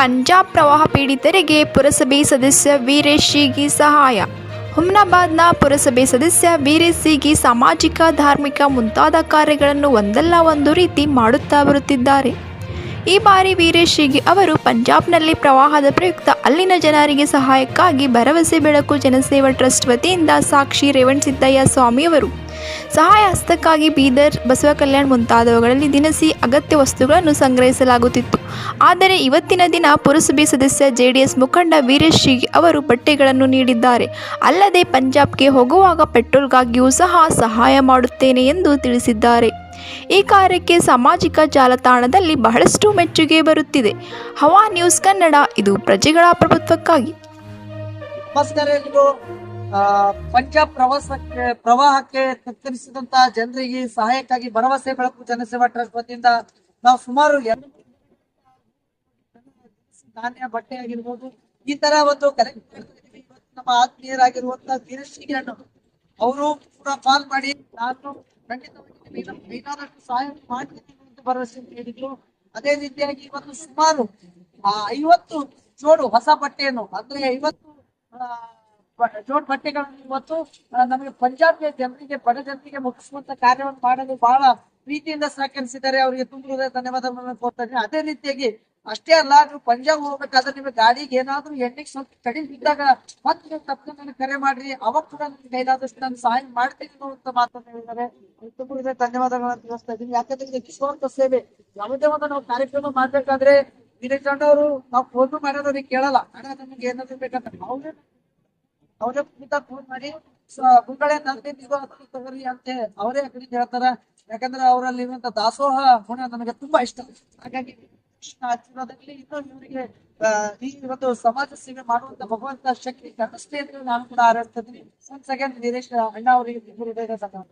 ಪಂಜಾಬ್ ಪ್ರವಾಹ ಪೀಡಿತರಿಗೆ ಪುರಸಭೆ ಸದಸ್ಯ ವೀರೇಶ್ ಶೀಗಿ ಸಹಾಯ. ಹುಮ್ನಾಬಾದ್ನ ಪುರಸಭೆ ಸದಸ್ಯ ವೀರೇಶ್ ಸಿಗಿ ಸಾಮಾಜಿಕ, ಧಾರ್ಮಿಕ ಮುಂತಾದ ಕಾರ್ಯಗಳನ್ನು ಒಂದಲ್ಲ ಒಂದು ರೀತಿ ಮಾಡುತ್ತಾ ಬರುತ್ತಿದ್ದಾರೆ. ಈ ಬಾರಿ ವೀರೇಶ್ ಶಿಗಿ ಅವರು ಪಂಜಾಬ್ನಲ್ಲಿ ಪ್ರವಾಹದ ಪ್ರಯುಕ್ತ ಅಲ್ಲಿನ ಜನರಿಗೆ ಸಹಾಯಕ್ಕಾಗಿ ಭರವಸೆ ಬೆಳಕು ಜನಸೇವಾ ಟ್ರಸ್ಟ್ ವತಿಯಿಂದ ಸಾಕ್ಷಿ ರೇವಣಸಿದ್ದಯ್ಯ ಸ್ವಾಮಿಯವರು. ಸಹಾಯ ಹಸ್ತಕ್ಕಾಗಿ ಬೀದರ್ ಬಸವ ಕಲ್ಯಾಣ್ ಮುಂತಾದವುಗಳಲ್ಲಿ ದಿನಸಿ ಅಗತ್ಯ ವಸ್ತುಗಳನ್ನು ಸಂಗ್ರಹಿಸಲಾಗುತ್ತಿತ್ತು. ಆದರೆ ಇವತ್ತಿನ ದಿನ ಪುರಸಭೆ ಸದಸ್ಯ ಜೆಡಿಎಸ್ ಮುಖಂಡ ವೀರೇಶ್ ಶೀಗಿ ಅವರು ಬಟ್ಟೆಗಳನ್ನು ನೀಡಿದ್ದಾರೆ. ಅಲ್ಲದೆ ಪಂಜಾಬ್ಗೆ ಹೋಗುವಾಗ ಪೆಟ್ರೋಲ್ಗಾಗಿಯೂ ಸಹ ಸಹಾಯ ಮಾಡುತ್ತೇನೆ ಎಂದು ತಿಳಿಸಿದ್ದಾರೆ. ಈ ಕಾರ್ಯಕ್ಕೆ ಸಾಮಾಜಿಕ ಜಾಲತಾಣದಲ್ಲಿ ಬಹಳಷ್ಟು ಮೆಚ್ಚುಗೆ ಬರುತ್ತಿದೆ. ಹವಾ ನ್ಯೂಸ್ ಕನ್ನಡ, ಇದು ಪ್ರಜೆಗಳ ಪ್ರಭುತ್ವಕ್ಕಾಗಿ. ಪಂಜಾಬ್ ಪ್ರವಾಸಕ್ಕೆ, ಪ್ರವಾಹಕ್ಕೆ ತತ್ತರಿಸಿದಂತ ಜನರಿಗೆ ಸಹಾಯಕ್ಕಾಗಿ ಭರವಸೆ ಬೆಳಕು ಜನಸೇವಾ ಟ್ರಸ್ಟ್ ವತಿಯಿಂದ ನಾವು ಸುಮಾರು ಧಾನ್ಯ ಬಟ್ಟೆ ಆಗಿರ್ಬೋದು ಈ ತರ ಒಂದು ಕರೆಕ್ಟ್ ನಮ್ಮ ಆತ್ಮೀಯರಾಗಿರುವಂತಹ ಶಿಗಿರಣ್ಣ ಅವರು ಕೂಡ ಕಾಲ್ ಮಾಡಿ, ನಾನು ಖಂಡಿತವಾಗಿ ಕೈಲಾದಷ್ಟು ಸಹಾಯ ಮಾಡ್ತೀನಿ ಅಂತ ಭರವಸೆ ನೀಡಿದ್ರು. ಅದೇ ರೀತಿಯಾಗಿ ಇವತ್ತು ಸುಮಾರು ಐವತ್ತು ಜೋಡು ಹೊಸ ಬಟ್ಟೆಯನ್ನು, ಅಂದ್ರೆ ಐವತ್ತು ಜೋಡ್ ಬಟ್ಟೆಗಳನ್ನು ಇವತ್ತು ನಮಗೆ ಪಂಜಾಬ್ ಜನರಿಗೆ, ಬಡ ಜನರಿಗೆ ಮುಗಿಸುವಂತ ಕಾರ್ಯವನ್ನು ಮಾಡಲು ಬಹಳ ಪ್ರೀತಿಯಿಂದ ಸಹಕರಿಸಿದ್ದಾರೆ. ಅವರಿಗೆ ತುಂಬ ಧನ್ಯವಾದಗಳನ್ನು ಇದ್ದೀನಿ. ಅದೇ ರೀತಿಯಾಗಿ ಅಷ್ಟೇ ಅಲ್ಲ ನೀವು ಪಂಜಾಬ್ ಹೋಗ್ಬೇಕಾದ್ರೆ ನಿಮಗೆ ಗಾಡಿಗೆ ಏನಾದ್ರೂ ಎಣ್ಣೆಗೆ ಸ್ವಲ್ಪ ಕಡಿಮೆ ಬಿದ್ದಾಗ ಮತ್ತೆ ನೀವು ತಪ್ಪು ನನಗೆ ಕರೆ ಮಾಡ್ರಿ. ಅವಾಗ ಕೂಡ ನಿಮ್ಗೆ ಕೈಲಾದಷ್ಟು ನಾನು ಸಹಾಯ ಮಾಡ್ತೀನಿ ಅಂತ ಮಾತನ್ನು ಹೇಳಿದ್ದಾರೆ. ತುಂಬ ಧನ್ಯವಾದಗಳನ್ನು ತಿಳಿಸ್ತಾ ಇದ್ದೀನಿ. ಯಾಕಂದ್ರೆ ಇದು ಸೇವೆ ಯಾವುದೇ ಒಂದು ನಾವು ಕಾರ್ಯಕ್ರಮ ಮಾಡ್ಬೇಕಾದ್ರೆ ವೀರೇಶ್ ಅವರು ನಾವು ಫೋನ್ ಮಾಡೋದು ಅವ್ರಿಗೆ ಕೇಳಲ್ಲ. ಅಣ್ಣ, ನಮ್ಗೆ ಏನಾದ್ರು ಬೇಕಂತ ಅವ್ರೇ ಅವರೇ ಕುರಿತ ಫೋನ್ ಮಾಡಿ, ಸ- ಮುಂಗಡೆ ನೀವು ತಗೋರಿ ಅಂತ ಅವರೇ ಅಗ್ರಿ ಹೇಳ್ತಾರ. ಯಾಕಂದ್ರೆ ಅವರಲ್ಲಿ ಇರುವಂತ ದಾಸೋಹ ಗುಣ ನನಗೆ ತುಂಬಾ ಇಷ್ಟ. ಹಾಗಾಗಿ ಕೃಷ್ಣ ಹಚ್ಚಿರೋದ್ರಲ್ಲಿ ಇನ್ನೂ ಇವರಿಗೆ ಈ ಒಂದು ಸಮಾಜ ಸೇವೆ ಮಾಡುವಂತ ಭಗವಂತ ಶಕ್ತಿ ಕಟ್ಟಿಸ್ತೇ ಅಂತ ನಾನು ಕೂಡ ಹಾರೈಸ್ತಾ ಸೆಕೆಂಡ್ ವೀರೇಶ್ ಅಣ್ಣ ಅವರಿಗೆ